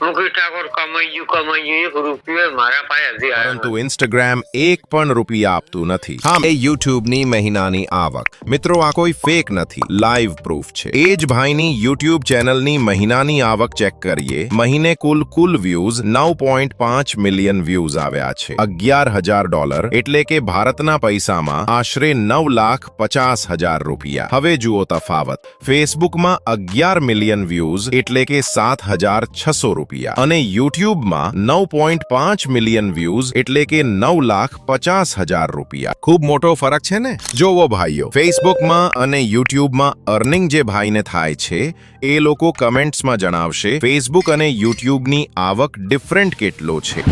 મુકેશ ઠાકોર કમાઈ ગયું કમાઈ ગયું એક રૂપિયો મારા પાસે હજી પરંતુ ઇન્સ્ટાગ્રામ એક પણ રૂપિયા આપતું નથી. હા એ યુટ્યુબની મહિનાની આવક. મિત્રો આ કોઈ ફેક નથી. લાઈવ પ્રૂફ છે. એ જ ભાઈની યુટ્યુબ ચેનલની મહિનાની આવક ચેક કરીએ. મહિને કુલ કુલ વ્યૂઝ નવ પોઈન્ટ પાંચ મિલિયન વ્યૂઝ આવ્યા છે. અગિયાર હજાર ડોલર એટલે કે ભારતના પૈસામાં આશરે નવ લાખ પચાસ હજાર રૂપિયા. હવે જુઓ તફાવત. ફેસબુકમાં અગિયાર મિલિયન વ્યૂઝ એટલે કે સાત હજાર છસો રૂપિયા અને યુટ્યુબમાં નવ પોઈન્ટ પાંચ મિલિયન વ્યૂઝ એટલે કે નવ લાખ પચાસ હજાર રૂપિયા. ખૂબ મોટો ફરક છે ને? જોવો ભાઈઓ ફેસબુકમાં અને યુટ્યુબમાં અર્નિંગ જે ભાઈને થાય છે, એ લોકો કમેન્ટ્સમાં જણાવશે ફેસબુક અને યુટ્યુબની આવક ડિફરન્ટ કેટલો છે?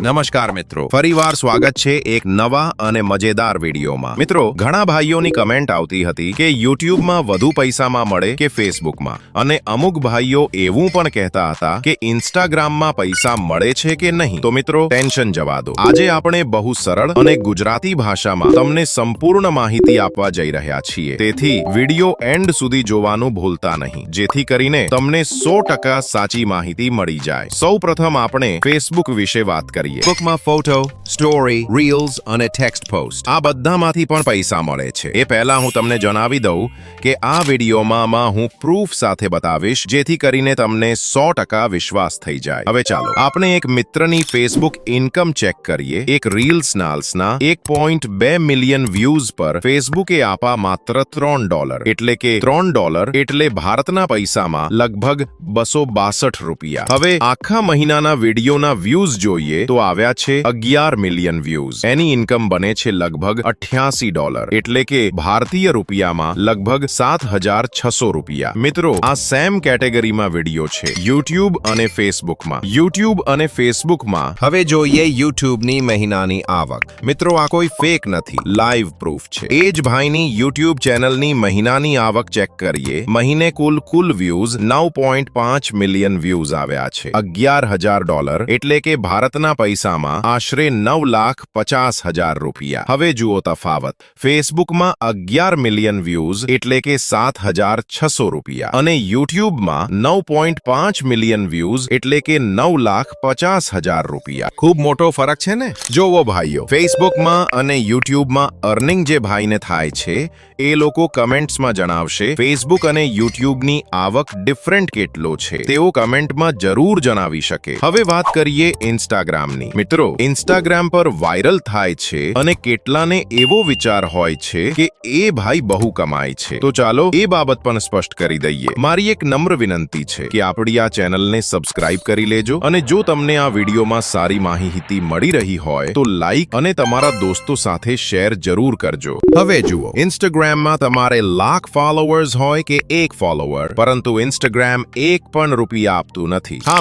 નમસ્કાર મિત્રો. ફરીવાર સ્વાગત છે એક નવા અને મજેદાર વિડીયોમાં. મિત્રો, ઘણા ભાઈઓની કમેન્ટ આવતી હતી કે યુટ્યુબમાં વધુ પૈસામાં મળે કે ફેસબુકમાં અને અમુક ભાઈઓ એવું પણ કહેતા હતા કે ઇન્સ્ટાગ્રામમાં પૈસા મળે છે કે નહીં? તો મિત્રો ટેન્શન જવા દો. આજે આપણે બહુ સરળ અને ગુજરાતી ભાષામાં તમને સંપૂર્ણ માહિતી આપવા જઈ રહ્યા છીએ. તેથી, વીડિયો એન્ડ સુધી જોવાનું ભૂલતા નહીં. જેથી કરીને તમને સો સાચી માહિતી મળી જાય. સૌ પ્રથમ આપણે ફેસબુક વિશે વાત કરીએ. ફેસબુકમાં ફોટો સ્ટોરી રીલ્સ અને ટેક્સ્ટ પોસ્ટ આ બધામાંથી પણ પૈસા મળે છે. એ પહેલા હું તમને જણાવી દઉં કે આ વિડીયોમાં હું પ્રૂફ સાથે બતાવીશ, જેથી કરીને તમને સો વિશ્વાસ થઈ જાય. હવે ચાલો, આપણે એક મિત્રની ફેસબુક ઇન્કમ ચેક કરીએ. એક રીલ્સ નાલ્સના એક પોઈન્ટ બે મિલિયન વ્યૂઝ પર ફેસબુકે આપા માત્ર ત્રણ ડોલર એટલે કે ત્રણ ડોલર એટલે ભારતના પૈસામાં લગભગ બસો બાસઠ રૂપિયા. હવે આખા મહિનાના વિડીયોના વ્યૂઝ જોઈએ તો આવ્યા છે અગિયાર મિલિયન વ્યૂઝ એની ઇન્કમ બને છે લગભગ અઠ્યાસી ડોલર એટલે કે ભારતીય રૂપિયામાં લગભગ સાત હજાર છસો રૂપિયા. મિત્રો, આ સેમ કેટેગરીમાં વીડિયો છે. યુટ્યુબ અને ફેસબુકમાં યુટ્યુબ અને ફેસબુકમાં હવે જોઈએ યુટ્યુબની મહિનાની આવક. મિત્રો, આ કોઈ ફેક નથી. લાઈવ પ્રૂફ છે. એ જ ભાઈની યુટ્યુબ ચેનલની મહિનાની આવક ચેક કરીએ. મહિને કુલ કુલ વ્યૂઝ નવ પોઈન્ટ પાંચ મિલિયન વ્યૂઝ આવ્યા છે. અગિયાર હજાર ડોલર એટલે કે ભારતના પૈસામાં આશરે નવ લાખ પચાસ હજાર રૂપિયા. હવે જુઓ તફાવત. ફેસબુકમાં અગિયાર મિલિયન વ્યૂઝ એટલે કે સાત હજાર છસો રૂપિયા. અને યુટ્યુબમાં નવ પોઈન્ટ પાંચ મિલિયન વ્યૂઝ એટલે કે નવ લાખ પચાસ હજાર રૂપિયા. ખૂબ મોટો ફરક છે ને? જોવો ભાઈઓ, ફેસબુકમાં અને યુટ્યુબમાં અર્નિંગ જે ભાઈને થાય છે, એ લોકો કમેન્ટ્સમાં જણાવશે, ફેસબુક અને યુટ્યુબની આવક ડિફરન્ટ કેટલો છે? તેઓ કમેન્ટમાં જરૂર જણાવી શકે. હવે વાત કરીએ ઇન્સ્ટાગ્રામની. મિત્રો ઇન્સ્ટાગ્રામ પર વાયરલ થાય છે અને કેટલાને એવો વિચાર હોય છે કે એ ભાઈ બહુ કમાય છે. તો ચાલો એ બાબત પણ સ્પષ્ટ કરી દઈએ. મારી એક નમ્ર વિનંતી છે કે આપણી આ ચેનલને સબસ્ક્રાઇબ કરી લેજો અને જો તમને આ વિડીયોમાં સારી માહિતી મળી રહી હોય તો લાઈક અને તમારા દોસ્તો સાથે શેર જરૂર કરજો. હવે જુઓ ઇન્સ્ટાગ્રામમાં તમારે લાખ ફોલોવર્સ હોય કે એક ફોલોવર પરંતુ ઇન્સ્ટાગ્રામ એક પણ રૂપિયા આપતું નથી. હા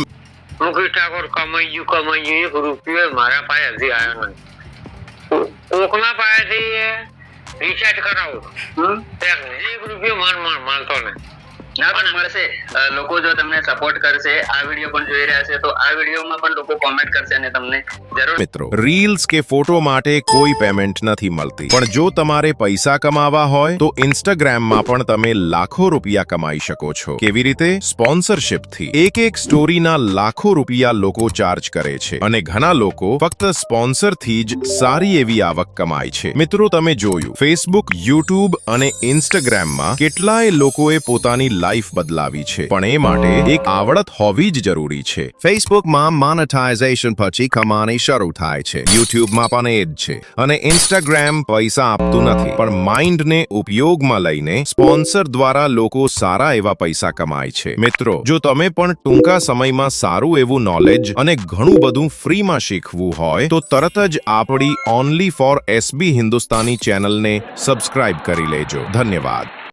મુકેશ ઠાકોર કમાઈ ગયું કમાઈ ગયું એક રૂપિયો મારા પાસે હજી આવ્યો નથી કોકના પાસેથી રિચાર્જ કરાવો. એક રૂપિયો માન માન માનતો નહીં. ના પણ મળશે. લોકો જો તમને સપોર્ટ કરશે આ વીડિયો પણ જોઈ રહ્યા છે તો આ વિડીયોમાં પણ લોકો કોમેન્ટ કરશે અને તમને મિત્રો રીલ્સ કે ફોટો માટે કોઈ પેમેન્ટ નથી મળતી. પણ જો તમારે પૈસા કમાવા હોય તો ઇન્સ્ટાગ્રામમાં પણ તમે લાખો રૂપિયા કમાઈ શકો છો. કેવી રીતે? સ્પોન્સરશિપથી એક એક સ્ટોરીના લાખો રૂપિયા લોકો ચાર્જ કરે છે. અને ઘણા લોકો ફક્ત સ્પોન્સરથી જ સારી એવી આવક કમાય છે. મિત્રો તમે જોયું ફેસબુક યુટ્યુબ અને ઇન્સ્ટાગ્રામમાં કેટલાય લોકોએ પોતાની લાઈફ બદલાવી છે. પણ એ માટે એક આવડત હોવી જ જરૂરી છે. ફેસબુકમાં મોનેટાઇઝેશન પછી કમાણી શરૂ થાય છે. યુટ્યુબમાં પણ એ જ છે. અને ઇન્સ્ટાગ્રામ પૈસા આપતું નથી. પણ માઇન્ડને ઉપયોગમાં લઈને સ્પોન્સર દ્વારા લોકો સારા એવા પૈસા કમાય છે. મિત્રો, જો તમે પણ ટૂંકા સમયમાં સારું એવું નોલેજ અને ઘણું બધું ફ્રીમાં શીખવું હોય, તો તરત જ આપણી ઓનલી ફોર એસબી હિન્દુસ્તાની ચેનલને સબસ્ક્રાઇબ કરી લેજો. ધન્યવાદ.